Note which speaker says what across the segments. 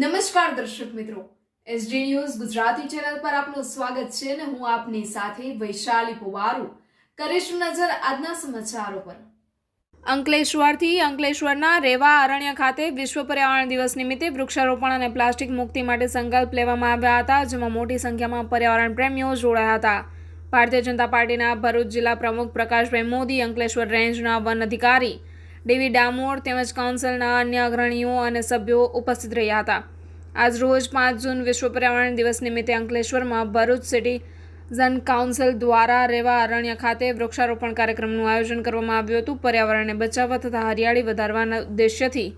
Speaker 1: નમસ્કાર દર્શક મિત્રો. એસડી ન્યૂઝ ગુજરાતી ચેનલ પર આપનું સ્વાગત છે અને હું આપની સાથે વૈશાલી પુવારુ. કરીશું નજર આજના સમાચારો પર. અંકલેશ્વરથી અંકલેશ્વરના રેવા અરણ્ય ખાતે વિશ્વ પર્યાવરણ દિવસ નિમિત્તે વૃક્ષારોપણ અને પ્લાસ્ટિક મુક્તિ માટે સંકલ્પ લેવામાં આવ્યા હતા, જેમાં મોટી સંખ્યામાં પર્યાવરણ પ્રેમીઓ જોડાયા હતા. ભારતીય જનતા પાર્ટીના ભરૂચ જિલ્લા પ્રમુખ પ્રકાશભાઈ મોદી અંકલેશ્વર રેન્જના વન અધિકારી ડીવી ડામોર તેમજ કાઉન્સિલના અન્ય અગ્રણીઓ અને સભ્યો ઉપસ્થિત રહ્યા હતા. આજ રોજ પાંચ જૂન વિશ્વ પર્યાવરણ દિવસ નિમિત્તે અંકલેશ્વરમાં ભરૂચ સિટી ઝન કાઉન્સિલ દ્વારા રેવા અરણ્ય ખાતે વૃક્ષારોપણ કાર્યક્રમનું આયોજન કરવામાં આવ્યું હતું. પર્યાવરણને બચાવવા તથા હરિયાળી વધારવાના ઉદ્દેશ્યથી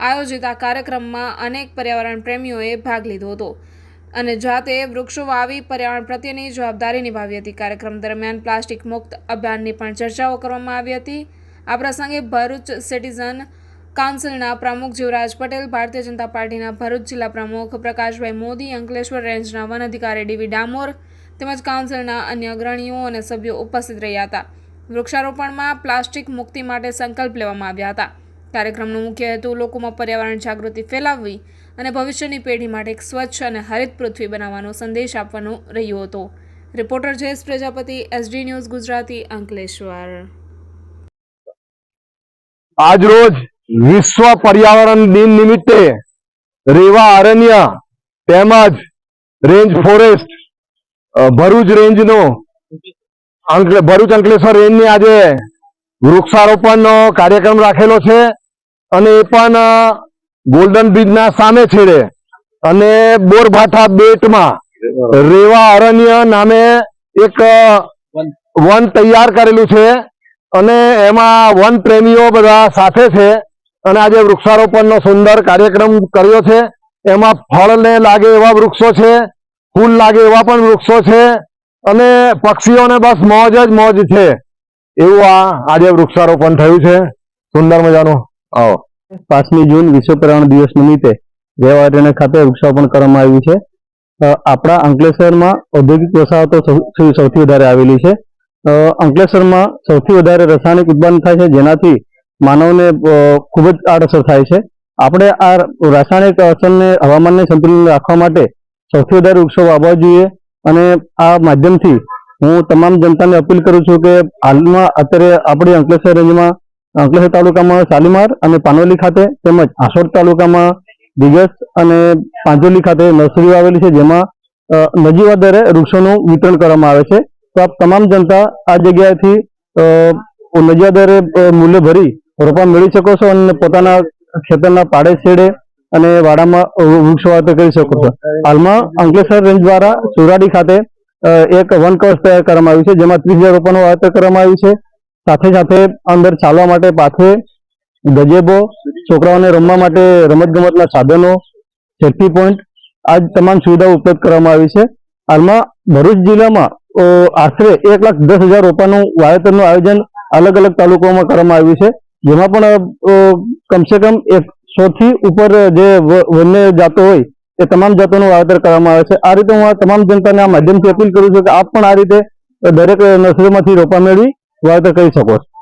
Speaker 1: આયોજિત આ કાર્યક્રમમાં અનેક પર્યાવરણ પ્રેમીઓએ ભાગ લીધો હતો અને જાતે વૃક્ષો વાવી પર્યાવરણ પ્રત્યેની જવાબદારી નિભાવી હતી. કાર્યક્રમ દરમિયાન પ્લાસ્ટિક મુક્ત અભિયાનની પણ ચર્ચાઓ કરવામાં આવી હતી. આ પ્રસંગે ભરૂચ સિટીઝન કાઉન્સિલના પ્રમુખ જીવરાજ પટેલ, ભારતીય જનતા પાર્ટીના ભરૂચ જિલ્લા પ્રમુખ પ્રકાશભાઈ મોદી, અંકલેશ્વર રેન્જના વન અધિકારી ડીવી ડામોર તેમજ કાઉન્સિલના અન્ય અગ્રણીઓ અને સભ્યો ઉપસ્થિત રહ્યા હતા. વૃક્ષારોપણમાં પ્લાસ્ટિક મુક્તિ માટે સંકલ્પ લેવામાં આવ્યા હતા. કાર્યક્રમનો મુખ્ય હેતુ લોકોમાં પર્યાવરણ જાગૃતિ ફેલાવવી અને ભવિષ્યની પેઢી માટે એક સ્વચ્છ અને હરિત પૃથ્વી બનાવવાનો સંદેશ આપવાનો રહ્યો હતો. Reporter Jayesh Prajapati, SD news Gujarati, Ankleshwar.
Speaker 2: આજરોજ વિશ્વ પર્યાવરણ દિન નિમિત્તે રેવા અરણ્ય તેમજ રેન્જ ફોરેસ્ટ ભરૂચ રેન્જનો ભરૂચ અંકલેશ્વર રેન્જની આજે વૃક્ષારોપણનો કાર્યક્રમ રાખેલો છે અને એ પણ ગોલ્ડન બ્રિજના સામે છેડે અને બોરભાઠા બેટમાં રેવા અરણ્ય નામે એક વન તૈયાર કરેલું છે. અને એમાં વન પ્રેમીઓ બધા સાથે છે. અને આજે વૃક્ષારોપણનો સુંદર કાર્યક્રમ કર્યો છે. એમાં ફળને લાગે એવા વૃક્ષો છે. ફૂલ લાગે એવા પણ વૃક્ષો છે. અને પક્ષીઓને બસ મોજ જ મોજ છે. એવું આ આજે વૃક્ષારોપણ થયું છે. સુંદર મજાનું. આવો.
Speaker 3: પાંચમી જૂન વિશ્વ પર્યાવરણ દિવસ નિમિત્તે રેવાડીને ખાતે વૃક્ષારોપણ કરવામાં આવ્યું છે. આપણા અંકલેશ્વરમાં ઔદ્યોગિક વસાહતો સૌથી વધારે આવેલી છે. અંકલેશ્વરમાં સૌથી વધારે રાસાયણિક ઉત્પાદન થાય છે, જેનાથી માનવને ખૂબ જ આડઅસર થાય છે. આપણે આ રાસાયણિક અસરને હવામાનને સંતુલન રાખવા માટે સૌથી વધારે વૃક્ષો વાવવા જોઈએ. અને આ માધ્યમથી હું તમામ જનતાને અપીલ કરું છું કે હાલમાં અત્યારે આપણી અંકલેશ્વર રેન્જમાં, અંકલેશ્વર તાલુકામાં શાલીમાર અને પાનોલી ખાતે તેમજ આસોડ તાલુકામાં દિગસ અને પાંજોલી ખાતે નર્સરીઓ આવેલી છે, જેમાં નજીવા દરે વૃક્ષોનું વિતરણ કરવામાં આવે છે. તો આપ તમામ જનતા આ જગ્યાએથી નજીવા મૂલ્ય ભરી રોપા મેળવી શકો છો અને પોતાના ખેતરના પાડે છેડે અને વાડામાં વૃક્ષ વાવેતર કરી શકો છો. હાલમાં અંકલેશ્વર રેન્જ દ્વારા સુરાડી ખાતે એક વન કવચ તૈયાર કરવામાં આવ્યું છે, જેમાં ત્રીસ હજાર રોપાનું વાવેતર કરવામાં આવ્યું છે. સાથે સાથે અંદર ચાલવા માટે પાથવે, ગજેબો, છોકરાઓને રમવા માટે રમતગમતના સાધનો, સેફ્ટી પોઈન્ટ, આ તમામ સુવિધાઓ ઉપલબ્ધ કરવામાં આવી છે. હાલમાં ભરૂચ જિલ્લામાં આશરે એક લાખ દસ હજાર રોપાનું વાવેતરનું આયોજન અલગ અલગ તાલુકાઓમાં કરવામાં આવ્યું છે. જેમાં પણ કમસે કમ એકસો થી ઉપર જે વન્ય જાતો હોય, એ તમામ જાતોનું વાવેતર કરવામાં આવે છે. આ રીતે હું તમામ જનતાને આ માધ્યમથી અપીલ કરું છું કે આપ પણ આ રીતે દરેક નર્સરીમાંથી રોપા મેળવી વાવેતર કરી શકો છો.